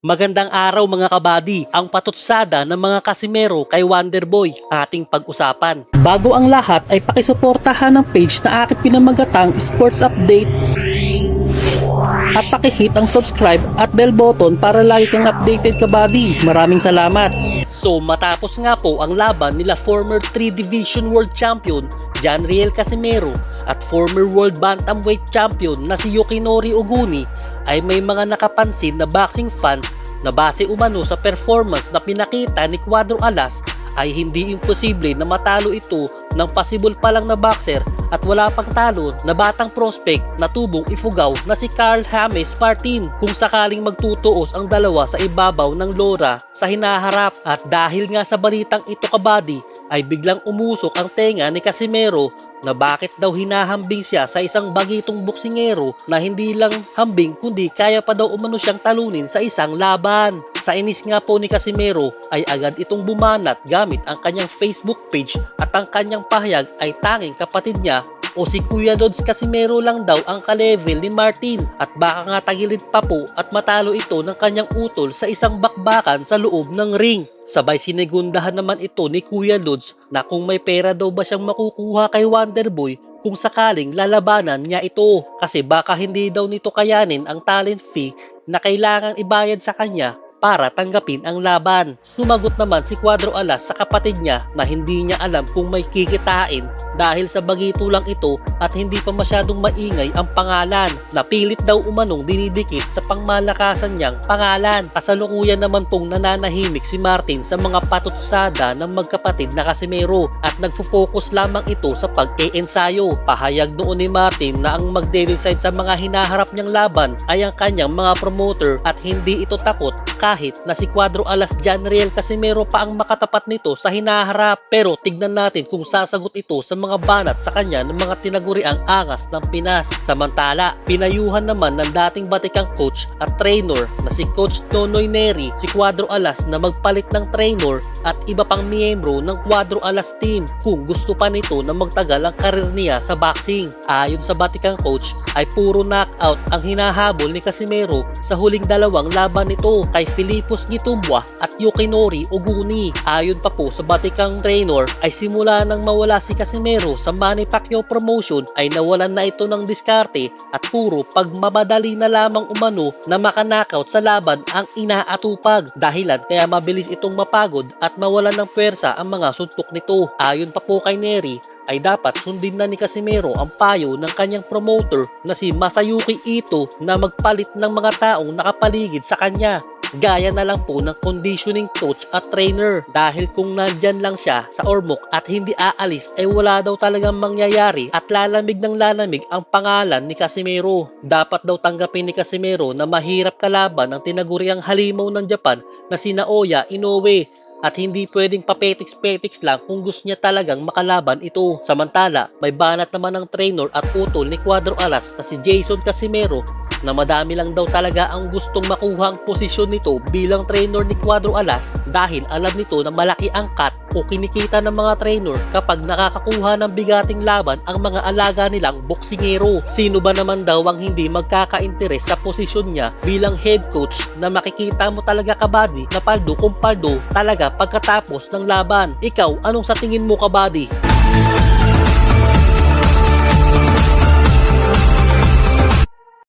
Magandang araw mga kabady, ang patutsada ng mga kasimero kay Wonderboy ating pag-usapan. Bago ang lahat ay pakisuportahan ang page na aking pinamagatang Sports Update at pakihit ang subscribe at bell button para lagi kang updated kabady. Maraming salamat! So matapos nga po ang laban nila former 3 Division World Champion John Riel Casimero at former World Bantamweight Champion na si Yukinori Oguni ay may mga nakapansin na boxing fans na base umano sa performance na pinakita ni Cuadro Alas ay hindi imposible na matalo ito ng possible pa lang na boxer at wala pang talo na batang prospect na tubong ifugaw na si Carl James Martin kung sakaling magtutuos ang dalawa sa ibabaw ng lora sa hinaharap at dahil nga sa balitang ito kabady ay biglang umusok ang tenga ni Casimero na bakit daw hinahambing siya sa isang bagitong boksingero na hindi lang hambing kundi kaya pa daw umano siyang talunin sa isang laban. Sa inis nga po ni Casimero ay agad itong bumanat gamit ang kanyang Facebook page at ang kanyang pahayag ay tanging kapatid niya o si Kuya Lods Casimero lang daw ang ka-level ni Martin at baka nga tagilid pa po at matalo ito ng kanyang utol sa isang bakbakan sa loob ng ring. Sabay sinegundahan naman ito ni Kuya Lods na kung may pera daw ba siyang makukuha kay Wonderboy kung sakaling lalabanan niya ito kasi baka hindi daw nito kayanin ang talent fee na kailangan ibayad sa kanya para tanggapin ang laban. Sumagot naman si Cuadro Alas sa kapatid niya na hindi niya alam kung may kikitain dahil sa bagito lang ito at hindi pa masyadong maingay ang pangalan. Napilit daw umanong dinidikit sa pangmalakasan niyang pangalan. Kasalukuyan naman pong nananahimik si Martin sa mga patutsada ng magkapatid na Casimero at nagfo-focus lamang ito sa pag-e-ensayo. Pahayag noon ni Martin na ang magde-decide sa mga hinaharap niyang laban ay ang kanyang mga promoter at hindi ito takot kahit na si Cuadro Alas John Riel Casimero pa ang makatapat nito sa hinaharap. Pero tignan natin kung sasagot ito sa mga banat sa kanya ng mga tinaguriang angas ng Pinas. Samantala, pinayuhan naman ng dating batikang coach at trainer na si Coach Nonoy Neri si Cuadro Alas na magpalit ng trainer at iba pang miyembro ng Cuadro Alas team kung gusto pa nito na magtagal ang karir niya sa boxing. Ayon sa batikang coach ay puro knockout ang hinahabol ni Casimero sa huling dalawang laban nito kay Filipos Gitumbwa at Yukinori Oguni. Ayon pa po sa batikang trainer ay simula nang mawala si Casimero sa Manny Pacquiao promotion ay nawalan na ito ng diskarte at puro pagmamadali na lamang umano na makanakaut sa laban ang inaatupag dahilan kaya mabilis itong mapagod at mawalan ng pwersa ang mga suntok nito. Ayon pa po kay Neri ay dapat sundin na ni Casimero ang payo ng kanyang promoter na si Masayuki Ito na magpalit ng mga taong nakapaligid sa kanya gaya na lang po ng conditioning coach at trainer dahil kung nandyan lang siya sa ormok at hindi aalis ay wala daw talagang mangyayari at lalamig ng lalamig ang pangalan ni Casimero. Dapat daw tanggapin ni Casimero na mahirap kalaban ang tinaguriang halimaw ng Japan na si Naoya Inoue at hindi pwedeng papetiks-petiks lang kung gusto niya talagang makalaban ito. Samantala, may banat naman ng trainer at utol ni Cuadro Alas na si Jason Casimero na madami lang daw talaga ang gustong makuha ang posisyon nito bilang trainer ni Cuadro Alas dahil alam nito na malaki ang cut o kinikita ng mga trainer kapag nakakakuha ng bigating laban ang mga alaga nilang boksingero. Sino ba naman daw ang hindi magkaka-interes sa posisyon niya bilang head coach na makikita mo talaga kabady na paldo kung paldo talaga pagkatapos ng laban. Ikaw, anong sa tingin mo kabady?